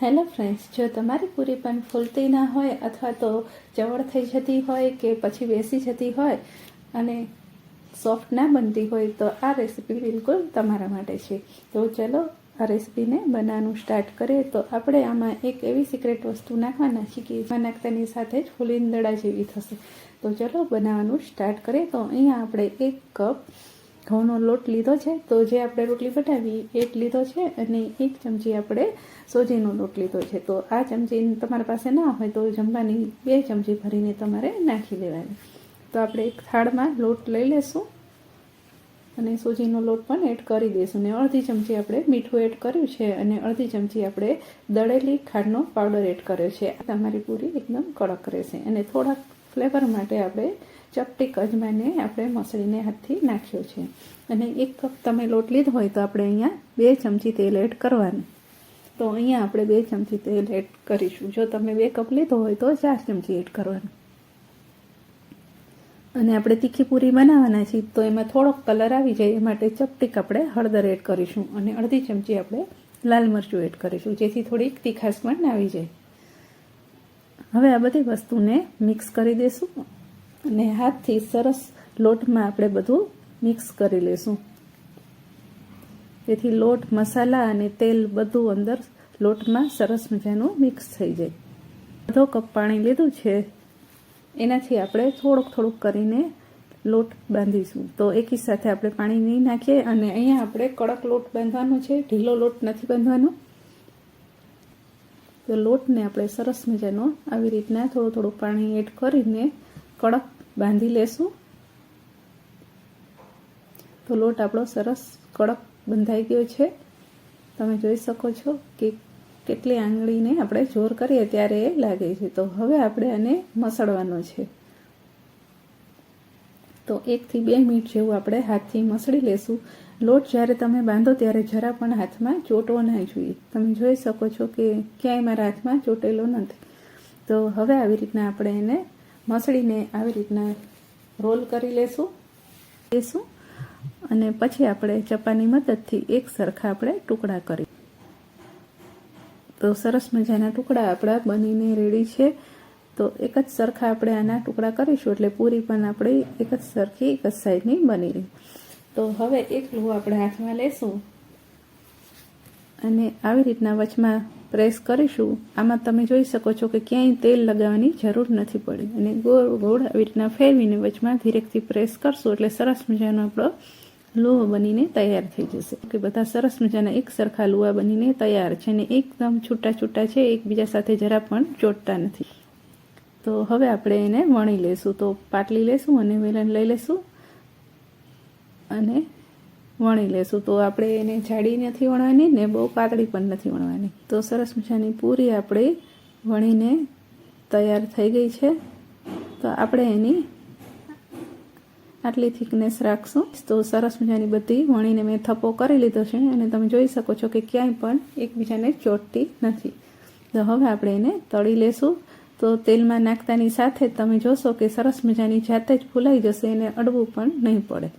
Hello friends, જો તમારી પૂરી પણ ફૂલતી ના હોય અથવા તો ચવળ થઈ જતી હોય કે પછી બેસી જતી હોય અને સોફ્ટ ના બનતી હોય તો આ રેસીપી બિલકુલ તમારા માટે છે. તો ચલો આ રેસીપીને બનાવવાનું સ્ટાર્ટ કરીએ. તો આપણે આમાં એક એવી સિક્રેટ વસ્તુ નાખવાના છીએ કે એમાં નાખતાની સાથે જ ફૂલીંદડા દડા જેવી થશે. તો ચલો બનાવવાનું સ્ટાર્ટ કરીએ. તો અહીંયા આપણે એક કપ ઘઉંનો લોટ લીધો છે, તો જે આપણે રોટલી બનાવી એ લીધો છે અને એક ચમચી આપણે સોજીનો લોટ લીધો છે. તો આ ચમચી તમારા પાસે ના હોય તો જમવાની બે ચમચી ભરીને તમારે નાખી દેવાની. તો આપણે એક થાળમાં લોટ લઈ લેશું અને સોજીનો લોટ પણ એડ કરી દઈશું અને અડધી ચમચી આપણે મીઠું એડ કર્યું છે અને અડધી ચમચી આપણે દળેલી ખાંડનો પાવડર એડ કર્યો છે. તમારી પૂરી એકદમ કડક રહેશે અને થોડાક ફ્લેવર માટે આપણે ચપટી અજમાને આપણે મસળીને હાથથી નાખ્યો છે. અને એક કપ તમે લોટ લીધો હોય તો આપણે અહીંયા બે ચમચી તેલ એડ કરવાનું. તો અહીંયા આપણે બે ચમચી તેલ એડ કરીશું. જો તમે બે કપ લીધો હોય તો ચાર ચમચી એડ કરવાનું. અને આપણે તીખી પૂરી બનાવવાના છીએ તો એમાં થોડોક કલર આવી જાય એ માટે ચપટીક આપણે હળદર એડ કરીશું. અને અડધી ચમચી આપણે લાલ મરચું એડ કરીશું. જેથી થોડીક તીખાશ પણ આવી જાય. હવે આ બધી વસ્તુને મિક્સ કરી દઈશું અને હાથથી સરસ લોટમાં આપણે બધું મિક્સ કરી લઈશું જેથી લોટ, મસાલા અને તેલ બધું અંદર લોટમાં સરસ મજાનું મિક્સ થઈ જાય. બધો કપ પાણી લીધું છે. એનાથી આપણે થોડુંક થોડુંક કરીને લોટ બાંધીશું. તો એકી સાથે આપણે પાણી નહીં નાખીએ અને અહીંયા આપણે કડક લોટ બાંધવાનો છે. ઢીલો લોટ નથી બાંધવાનો. લોટને આપણે સરસ મજાનો આવી રીતના થોડું થોડું પાણી એડ કરીને કડક બાંધી લેશું. તો લોટ આપણો સરસ કડક બંધાઈ ગયો છે. તમે જોઈ શકો છો કે કેટલી આંગળીને આપણે જોર કરીએ ત્યારે એ લાગે છે. તો હવે આપણે આને મસળવાનો છે. તો એકથી બે મિનિટ જેવું આપણે હાથથી મસળી લેશું. લોટ જ્યારે તમે બાંધો ત્યારે જરા પણ હાથમાં ચોટવો ના જોઈએ. તમે જોઈ શકો છો કે ક્યાંય મારા હાથમાં ચોટેલો નથી. તો હવે આવી રીતના આપણે એને મસળીને આવી રીતના રોલ કરી લેશું. લેશું. અને પછી આપણે ચપાની મદદથી એક સરખા આપણે ટુકડા કરી. તો સરસ મજાના ટુકડા આપણા બનીને રેડી છે. તો એક જ સરખા આપણે આના ટુકડા કરીશું એટલે પૂરી પણ આપણી એક જ સરખી એક જ સાઈડની બની રહી. તો હવે એક લું આપણે હાથમાં લેશું અને આવી રીતના વચમાં પ્રેસ કરીશું. આમાં તમે જોઈ શકો છો કે ક્યાંય તેલ લગાવવાની જરૂર નથી પડી. અને ગોળ ગોળ આવી રીતના ફેરવીને વચમાં ધીરેકથી પ્રેસ કરશું એટલે સરસ મજાનો આપણો લુવો બનીને તૈયાર થઈ જશે. કે બધા સરસ મજાના એક સરખા લુવા બનીને તૈયાર છે અને એકદમ છૂટા છૂટા છે, એકબીજા સાથે જરા પણ ચોટતા નથી. તો હવે આપણે એને વણી લેશું. તો પાટલી લેશું અને વેલણ લઈ લેશું. અને વણી લેશું. તો આપણે એને જાડી નથી વણવાની ને બહુ પાતળી પણ નથી વણવાની. તો સરસ મજાની પૂરી આપણે વણીને તૈયાર થઈ ગઈ છે. તો આપણે એની આટલી થિકનેસ રાખશું. તો સરસ મજાની બધી વણીને મેં થપ્પો કરી લીધો છે અને તમે જોઈ શકો છો કે ક્યાંય પણ એકબીજાને ચોટતી નથી. તો હવે આપણે એને તળી લેશું. તો તેલમાં નાખતાની સાથે તમે જોશો કે સરસ મજાની જાતે જ ફૂલાઈ જશે એને અડવું પણ નહીં પડે.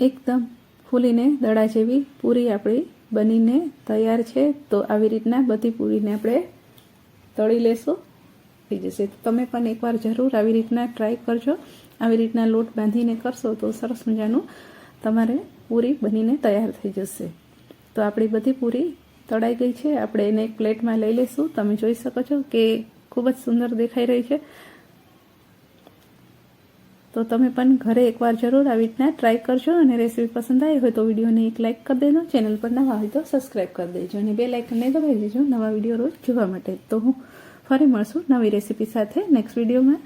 એકદમ ફૂલીને દડા જેવી પૂરી આપણી બનીને તૈયાર છે. તો આવી રીતના બધી પૂરીને આપણે તળી લેશું. થઈ જશે. તમે પણ એકવાર જરૂર આવી રીતના ટ્રાય કરજો. આવી રીતના લોટ બાંધીને કરશો તો સરસ મજાનું તમારે પૂરી બનીને તૈયાર થઈ જશે. તો આપણી બધી પૂરી તળાઈ ગઈ છે. આપણે એને એક પ્લેટમાં લઈ લઈશું તમે જોઈ શકો છો કે ખૂબ જ સુંદર દેખાઈ રહી છે. તો તમે પણ ઘરે એકવાર જરૂર આવી રીતના ટ્રાય કરજો અને રેસીપી પસંદ આવી હોય તો વિડીયોને એક લાઇક કરી દેજો. ચેનલ પર નવા હોય તો સબસ્ક્રાઈબ કરી દેજો અને બે લાઇકને દબાવી દેજો નવા વીડિયો રોજ જોવા માટે. તો હું ફરી મળશું નવી રેસીપી સાથે નેક્સ્ટ વિડીયોમાં